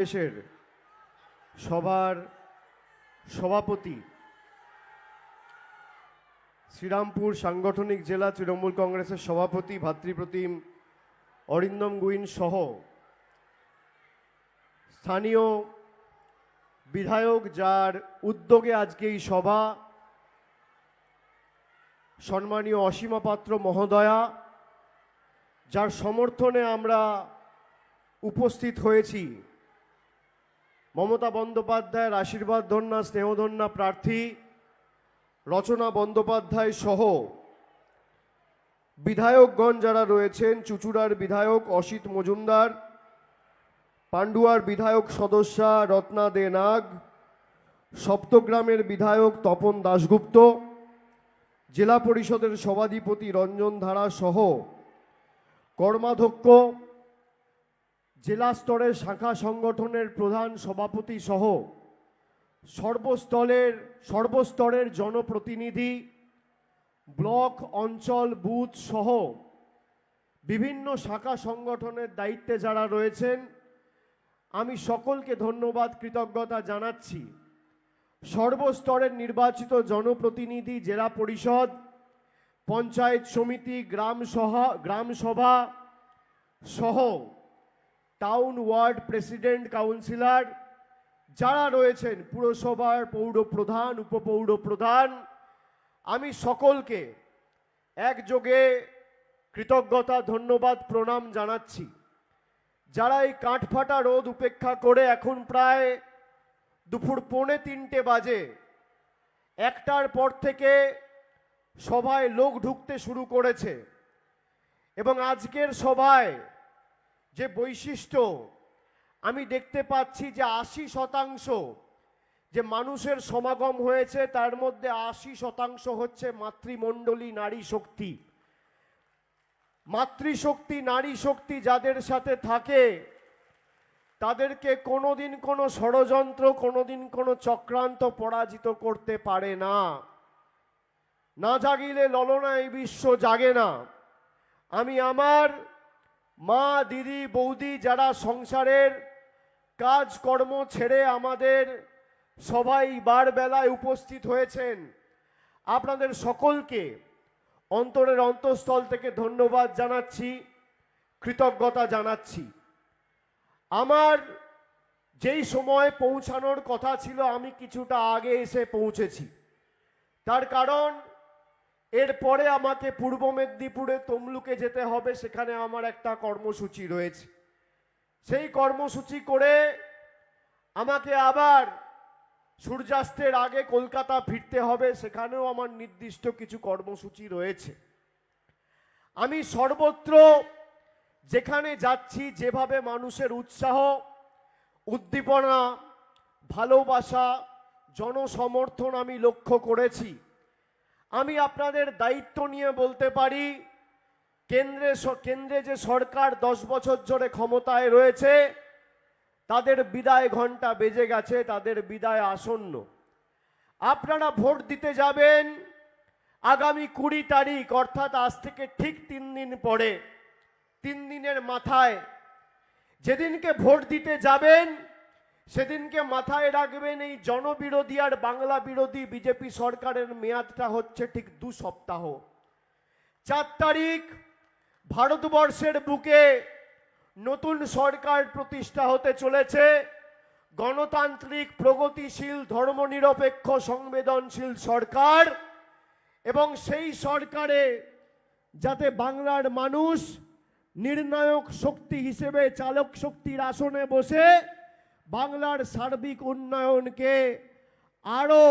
দেশের সভার সভাপতি শ্রীরামপুর সাংগঠনিক জেলা তৃণমূল কংগ্রেসের সভাপতি ভাতৃপ্রতিম অরিন্দম গুইন সহ স্থানীয় বিধায়ক যার উদ্যোগে আজকে এই সভা, সম্মানীয় অসীমা পাত্র মহোদয়া, যার সমর্থনে আমরা উপস্থিত হয়েছি। মমতা বন্দ্যোপাধ্যায়ের আশীর্বাদ ধন্যা, স্নেহধন্যা প্রার্থী, রচনা বন্দ্যোপাধ্যায় সহ বিধায়কগণ যারা রয়েছেন, চুচুড়ার বিধায়ক অসিত মজুমদার, পান্ডুয়ার বিধায়ক সদস্যা রত্না দে নাগ, সপ্তগ্রামের বিধায়ক তপন দাশগুপ্ত, জেলা পরিষদের সভাধিপতি রঞ্জন ধারা সহ কর্মাধ্যক্ষ জেলা স্তরের শাখা সংগঠনের প্রধান সভাপতি সহ সর্বস্তরের সর্বস্তরের জনপ্রতিনিধি, ব্লক, অঞ্চল, বুথ সহ বিভিন্ন শাখা সংগঠনের দায়িত্বে যারা রয়েছেন, আমি সকলকে ধন্যবাদ, কৃতজ্ঞতা জানাচ্ছি। সর্বস্তরের নির্বাচিত জনপ্রতিনিধি জেলা পরিষদ, পঞ্চায়েত সমিতি, গ্রাম সভা গ্রাম সভা সহ টাউন ওয়ার্ড প্রেসিডেন্ট কাউন্সিলর যারা রয়েছেন পুরসভার পৌর প্রধান, উপপৌর প্রধান, আমি সকলকে একযোগে কৃতজ্ঞতা, ধন্যবাদ, প্রণাম জানাচ্ছি। যারা এই কাঠফাটা রোদ উপেক্ষা করে এখন প্রায় দুপুর পৌনে তিনটে বাজে, একটার পর থেকে সভায় লোক ঢুকতে শুরু করেছে। এবং আজকের সভায় যে বৈশিষ্ট্য, আমি দেখতে পাচ্ছি যে আশি শতাংশ যে মানুষের সমাগম হয়েছে, তার মধ্যে আশি শতাংশ হচ্ছে মাতৃমণ্ডলী নারী শক্তি। মাতৃশক্তি, নারী শক্তি যাদের সাথে থাকে, তাদেরকে কোনোদিন কোনো ষড়যন্ত্র, কোনোদিন কোনো চক্রান্ত পরাজিত করতে পারে না। না জাগিলে ললনা এই বিশ্ব জাগে না। আমি আমার মা, দিদি, বৌদি যারা সংসারের কাজকর্ম ছেড়ে আমাদের সবাই বার বেলায় উপস্থিত হয়েছেন, আপনাদের সকলকে অন্তরের অন্তঃস্থল থেকে ধন্যবাদ জানাচ্ছি, কৃতজ্ঞতা জানাচ্ছি। আমার যেই সময় পৌঁছানোর কথা ছিল, আমি কিছুটা আগে এসে পৌঁছেছি। তার কারণ এরপরে আমাকে পূর্ব মেদিনীপুরে তমলুকে যেতে হবে, সেখানে আমার একটা কর্মসূচি রয়েছে। সেই কর্মসূচি করে আমাকে আবার সূর্যাস্তের আগে কলকাতা ফিরতে হবে, সেখানেও আমার নির্দিষ্ট কিছু কর্মসূচি রয়েছে। আমি সর্বত্র যেখানে যাচ্ছি, যেভাবে মানুষের উৎসাহ, উদ্দীপনা, ভালোবাসা, জনসমর্থন আমি লক্ষ্য করেছি আমি আপনাদের দায়িত্ব নিয়ে বলতে পারি, কেন্দ্রে কেন্দ্রে যে সরকার দশ বছর ধরে ক্ষমতায় রয়েছে, তাদের বিদায় ঘণ্টা বেজে গেছে, তাদের বিদায় আসন্ন। আপনারা ভোট দিতে যাবেন আগামী কুড়ি তারিখ, অর্থাৎ আজ থেকে ঠিক তিন দিন পরে, তিন দিনের মাথায়। যেদিনকে ভোট দিতে যাবেন সেদিনকে মাথায় রাখবেন, এই জনবিরোধী আর বাংলা বিরোধী বিজেপি সরকারের মেয়াদটা হচ্ছে ঠিক দু সপ্তাহ। চার তারিখ, ভারতবর্ষের বুকে নতুন সরকার প্রতিষ্ঠা হতে চলেছে। গণতান্ত্রিক, প্রগতিশীল, ধর্মনিরপেক্ষ, সংবেদনশীল সরকার এবং সেই সরকারে যাতে বাংলার মানুষ নির্ণায়ক শক্তি হিসেবে, চালক শক্তির আসনে বসে বাংলার সার্বিক উন্নয়নকে আরও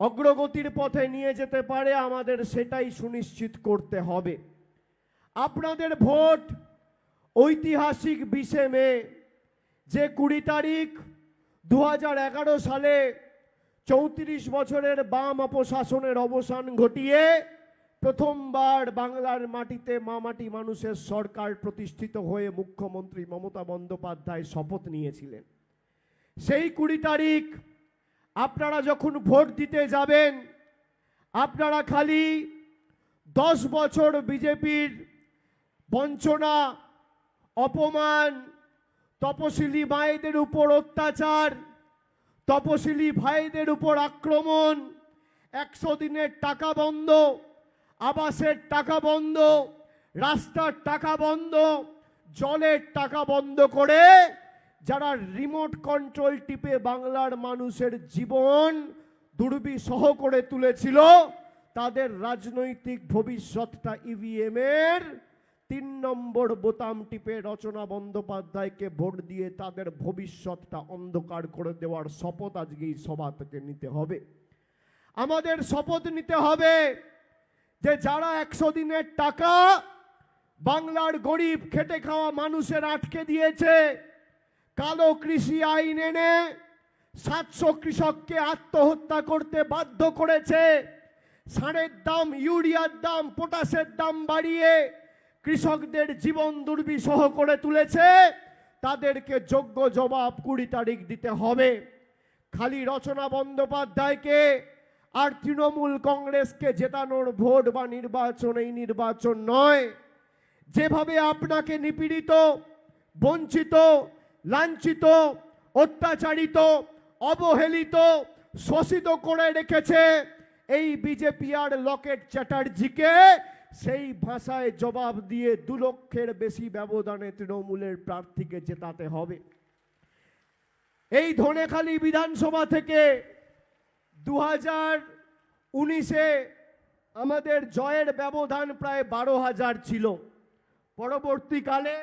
অগ্রগতির পথে নিয়ে যেতে পারে, আমাদের সেটাই সুনিশ্চিত করতে হবে। আপনাদের ভোট ঐতিহাসিক বিশে মে, যে কুড়ি তারিখ দু হাজার এগারো সালে চৌত্রিশ বছরের বাম অপশাসনের অবসান ঘটিয়ে প্রথমবার বাংলার মাটিতে মামাটি মানুষের সরকার প্রতিষ্ঠিত হয়ে মুখ্যমন্ত্রী মমতা বন্দ্যোপাধ্যায় শপথ নিয়েছিলেন। সেই কুড়ি তারিখ আপনারা যখন ভোট দিতে যাবেন, আপনারা খালি দশ বছর বিজেপির বঞ্চনা, অপমান, তপশিলি মায়েদের উপর অত্যাচার, তপশিলি ভাইদের উপর আক্রমণ, একশো দিনের টাকা বন্ধ আবাসের টাকা বন্ধ, রাস্তার টাকা বন্ধ, জলের টাকা বন্ধ করে যারা রিমোট কন্ট্রোল টিপে বাংলার মানুষের জীবন দুর্বিসহ করে তুলেছিল, তাদের রাজনৈতিক ভবিষ্যৎটা ইভিএম এর তিন নম্বর বোতাম টিপে রচনা বন্দ্যোপাধ্যায়কে ভোট দিয়ে তাদের ভবিষ্যৎটা অন্ধকার করে দেওয়ার শপথ আজকে এই সভা থেকে নিতে হবে। আমাদের শপথ নিতে হবে যে যারা একশো দিনের টাকা বাংলার গরিব খেটে খাওয়া মানুষের আটকে দিয়েছে, কালো কৃষি আইন এনে সাতশো কৃষককে আত্মহত্যা করতে বাধ্য করেছে, সারের দাম, ইউরিয়ার দাম, পটাশের দাম বাড়িয়ে কৃষকদের জীবন দুর্বিষহ করে তুলেছে, তাদেরকে যোগ্য জবাব কুড়ি তারিখ দিতে হবে। খালি রচনা বন্দ্যোপাধ্যায়কে আর তৃণমূল কংগ্রেসকে জেতানোর ভোট বা নির্বাচন, এই নির্বাচন নয়। যেভাবে আপনাকে নিপীড়িত, বঞ্চিত, লাঞ্ছিত, অত্যাচারিত, অবহেলিত, শোষিত করে রেখেছে এই বিজেপি আর লকেট চ্যাটার্জিকে, সেই ভাষায় জবাব দিয়ে দু লক্ষের বেশি ব্যবধানে তৃণমূলের প্রার্থীকে জেতাতে হবে। এই ধনেখালি বিধানসভা থেকে দু হাজার উনিশে আমাদের জয়ের ব্যবধান প্রায় বারো হাজার ছিল। পরবর্তীকালে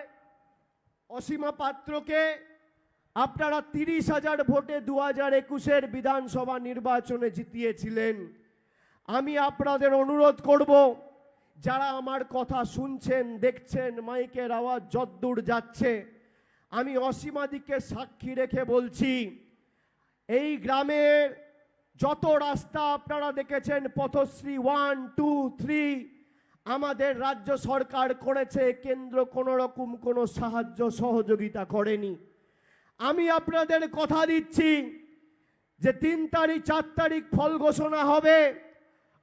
অসীমা পাত্রকে আপনারা তিরিশ হাজার ভোটে দু হাজার একুশের বিধানসভা নির্বাচনে জিতিয়েছিলেন। আমি আপনাদের অনুরোধ করব, যারা আমার কথা শুনছেন, দেখছেন, মাইকের আওয়াজ যদ্দূর যাচ্ছে, আমি অসীমাদিকে সাক্ষী রেখে বলছি, এই গ্রামের যত রাস্তা আপনারা দেখেছেন, পথশ্রী ওয়ান টু থ্রি আমাদের রাজ্য সরকার করেছে, কেন্দ্র কোনো রকম কোনো সাহায্য, সহযোগিতা করেনি। আমি আপনাদের কথা দিচ্ছি যে তিন তারিখ, চার তারিখ ফল ঘোষণা হবে,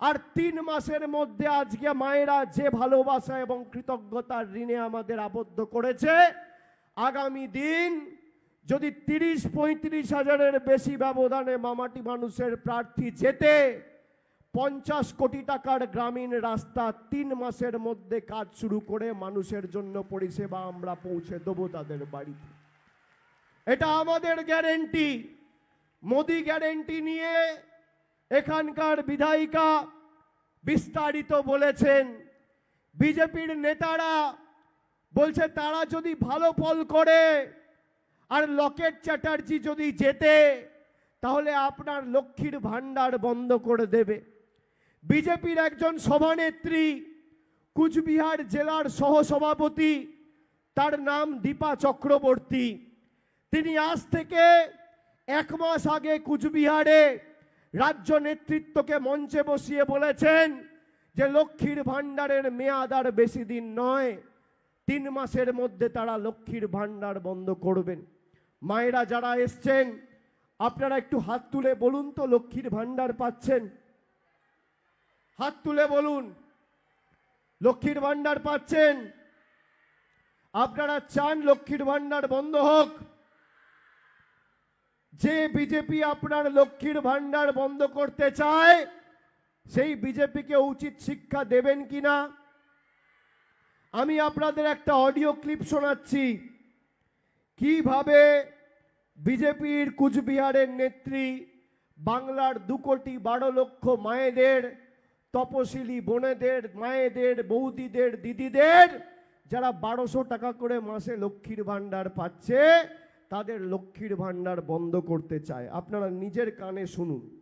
আর তিন মাসের মধ্যে আজকে মায়েরা যে ভালোবাসা এবং কৃতজ্ঞতার ঋণে আমাদের আবদ্ধ করেছে, আগামী দিন যদি তিরিশ, পঁয়ত্রিশ হাজারের বেশি ব্যবধানে মামাটি মানুষের প্রার্থী যেতে পঞ্চাশ কোটি টাকার গ্রামীণ রাস্তা তিন মাসের মধ্যে কাজ শুরু করে মানুষের জন্য পরিষেবা আমরা পৌঁছে দেবো তাদের বাড়িতে। এটা আমাদের গ্যারেন্টি। মোদি গ্যারেন্টি নিয়ে এখানকার বিধায়িকা বিস্তারিত বলেছেন। বিজেপির নেতারা বলছে, তারা যদি ভালো ফল করে আর লকেট চ্যাটার্জি যদি যেতে, তাহলে আপনার লক্ষ্মীর ভাণ্ডার বন্ধ করে দেবে। বিজেপির একজন সভানেত্রী, কুচবিহার জেলার সহসভাপতি, তার নাম দীপা চক্রবর্তী। তিনি আজ থেকে এক মাস আগে কুচবিহারে রাজ্য নেতৃত্বকে মঞ্চে বসিয়ে বলেছেন যে লক্ষ্মীর ভাণ্ডারের মেয়াদ আর বেশি দিন নয়, তিন মাসের মধ্যে তারা লক্ষ্মীর ভাণ্ডার বন্ধ করবেন। মায়েরা যারা এসছেন, আপনারা একটু হাত তুলে বলুন তো, লক্ষ্মীর ভাণ্ডার পাচ্ছেন? হাত তুলে বলুন। লক্ষ্মীর ভাণ্ডার পাচ্ছেন? আপনারা চান লক্ষ্মীর ভাণ্ডার বন্ধ হোক? যে বিজেপি আপনার লক্ষ্মীর ভাণ্ডার বন্ধ করতে চায়, সেই বিজেপিকে উচিত শিক্ষা দেবেন কিনা? আমি আপনাদের একটা অডিও ক্লিপ শোনাচ্ছি। কীভাবে বিজেপির কুচবিহারের নেত্রী বাংলার দু কোটি বারো লক্ষ মায়েদের, তপশিলি বোনেদের, মায়েদের, বৌদিদের, দিদিদের, যারা বারোশো টাকা করে মাসে লক্ষ্মীর ভাণ্ডার পাচ্ছে, তাদের লক্ষ্মীর ভাণ্ডার বন্ধ করতে চায়। আপনারা নিজের কানে শুনুন।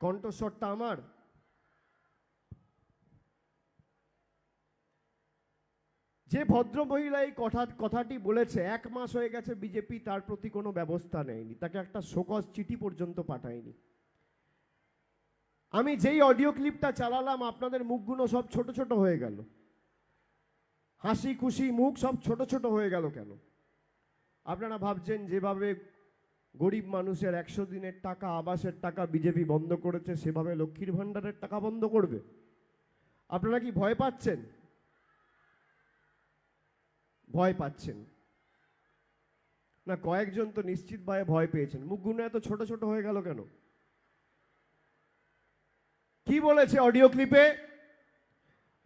কণ্ঠস্বরটা আমার। যে ভদ্র মহিলা এই কথা, কথাটি বলেছে, এক মাস হয়ে গেছে বিজেপি তার প্রতি কোনো ব্যবস্থা নেয়নি, তাকে একটা শোকজ চিঠি পর্যন্ত পাঠায়নি। আমি যেই অডিও ক্লিপটা চালালাম, আপনাদের মুখগুলো সব ছোট ছোট হয়ে গেল। হাসি খুশি মুখ সব ছোট ছোট হয়ে গেল কেন? আপনারা ভাবছেন যেভাবে গরিব মানুষের একশো দিনের টাকা, আবাসের টাকা বিজেপি বন্ধ করেছে, সেভাবে লক্ষ্মীর ভাণ্ডারের টাকা বন্ধ করবে। আপনারা কি ভয় পাচ্ছেন? ভয় পাচ্ছেন। না, কয়েকজন তো নিশ্চিতভাবে ভয় পেয়েছেন। মুখগুলো এত ছোট ছোট হয়ে গেল কেন? কি বলেছে অডিও ক্লিপে?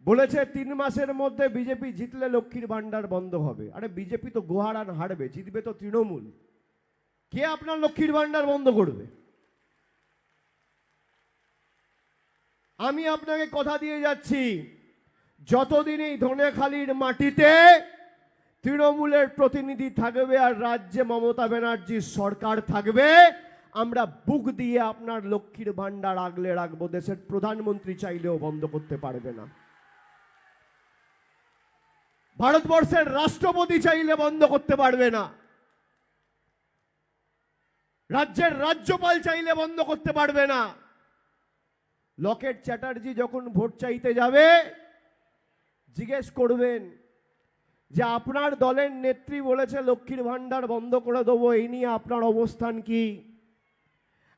বলেছে, তিন মাসের মধ্যে বিজেপি জিতলে লক্ষ্মীর ভাণ্ডার বন্ধ হবে। আরে, বিজেপি তো গোহারান হারবে, জিতবে তো তৃণমূল। কে আপনার লক্ষ্মীর ভাণ্ডার বন্ধ করবে? আমি আপনাকে কথা দিয়ে যাচ্ছি, যতদিন এই ধনেখালির মাটিতে তৃণমূলের প্রতিনিধি থাকবে আর রাজ্যে মমতা ব্যানার্জির সরকার থাকবে, আমরা বুক দিয়ে আপনার লক্ষ্মীর ভাণ্ডার আগলে রাখব। দেশের প্রধানমন্ত্রী চাইলেও বন্ধ করতে পারবে না। ভারতবর্ষের রাষ্ট্রপতি চাইলে বন্ধ করতে পারবে না। রাজ্যের রাজ্যপাল চাইলে বন্ধ করতে পারবে না। লকেট চ্যাটার্জি যখন ভোট চাইতে যাবে, জিজ্ঞেস করবেন যে আপনার দলের নেত্রী বলেছে লক্ষ্মীর ভাণ্ডার বন্ধ করে দেবো, এই নিয়ে আপনার অবস্থান কি?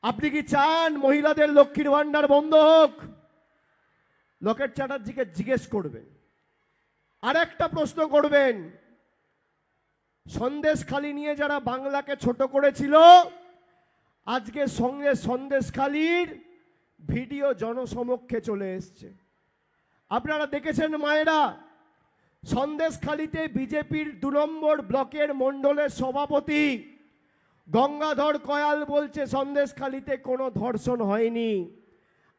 আপনি কি চান মহিলাদের লক্ষ্মীর ভাণ্ডার বন্ধ হোক? লকেট চ্যাটার্জিকে জিজ্ঞেস করবেন। আর একটা প্রশ্ন করবেন, সন্দেশ খালি নিয়ে যারা বাংলাকে ছোট করেছিল আজকে সঙ্গে সন্দেশখালির ভিডিও জনসমক্ষে চলে এসছে। আপনারা দেখেছেন মায়েরা, সন্দেশখালিতে বিজেপির দু নম্বর ব্লকের মণ্ডলের সভাপতি গঙ্গাধর কয়াল বলছে, সন্দেশখালিতে কোনো ধর্ষণ হয়নি।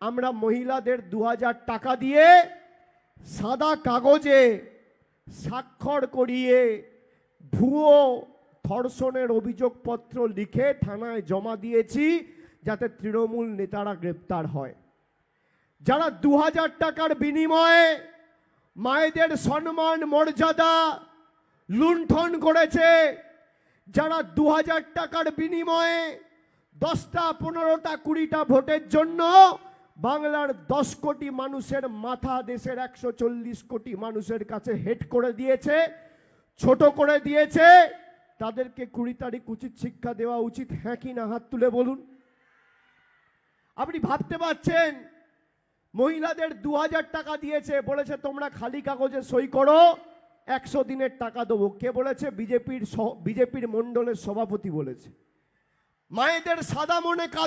আমরা মহিলাদের দু হাজার টাকা দিয়ে সাদা কাগজে স্বাক্ষর করিয়ে ভুয়ো ধর্ষণের অভিযোগপত্র লিখে থানায় জমা দিয়েছি যাতে তৃণমূল নেতারা গ্রেপ্তার হয়। যারা দু হাজার টাকার বিনিময়ে মায়েদের সম্মান, মর্যাদা লুণ্ঠন করেছে, যারা দু হাজার টাকার বিনিময়ে দশটা, পনেরোটা, কুড়িটা ভোটের জন্য বাংলার দশ কোটি মানুষের মাথা, দেশের একশো চল্লিশ কোটি মানুষের কাছে হেড করে দিয়েছে, ছোট করে দিয়েছে তাদেরকে কুড়ি তারিখ উচিত শিক্ষা দেওয়া উচিত। হ্যাঁ কি না, হাত তুলে বলুন। আপনি ভাবতে পারছেন, মহিলাদের দু হাজার টাকা দিয়েছে, বলেছে তোমরা খালি কাগজে সই করো, একশো দিনের টাকা দেবো। কে বলেছে? বিজেপির বিজেপির মণ্ডলের সভাপতি বলেছে। মায়েদের সাদা মনে কাজ